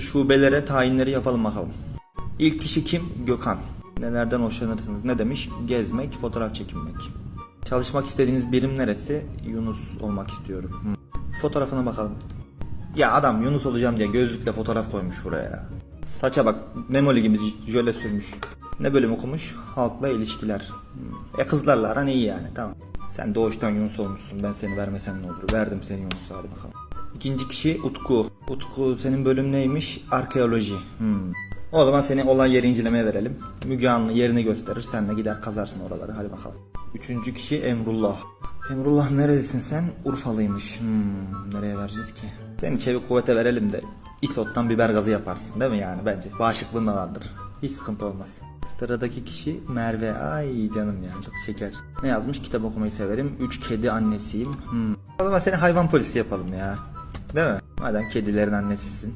Şu şubelere tayinleri yapalım bakalım. İlk kişi kim? Gökhan. Nelerden hoşlanırsınız? Ne demiş? Gezmek, fotoğraf çekinmek. Çalışmak istediğiniz birim neresi? Yunus olmak istiyorum. Hmm. Fotoğrafına bakalım. Ya adam Yunus olacağım diye gözlükle fotoğraf koymuş buraya. Saça bak memoli gibi jöle sürmüş. Ne bölüm okumuş? Halkla ilişkiler. Hmm. E kızlarla aran iyi yani tamam. Sen doğuştan Yunus olmuşsun ben seni vermesem ne olur. Verdim seni Yunus'a hadi bakalım. İkinci kişi Utku. Utku senin bölüm neymiş? Arkeoloji. Hmm. O zaman seni olay yeri incelemeye verelim. Müge Anlı yerini gösterir. Sen de gider kazarsın oraları. Hadi bakalım. Üçüncü kişi Emrullah. Emrullah neredesin sen? Urfalıymış. Hmm, nereye vereceğiz ki? Seni çevik kuvvete verelim de isottan biber gazı yaparsın değil mi yani bence? Bağışıklığın da vardır. Hiç sıkıntı olmaz. Sıradaki kişi Merve. Ay canım ya çok şeker. Ne yazmış? Kitap okumayı severim. Üç kedi annesiyim. Hmm. O zaman seni hayvan polisi yapalım ya. Değil mi? Madem kedilerin annesisin.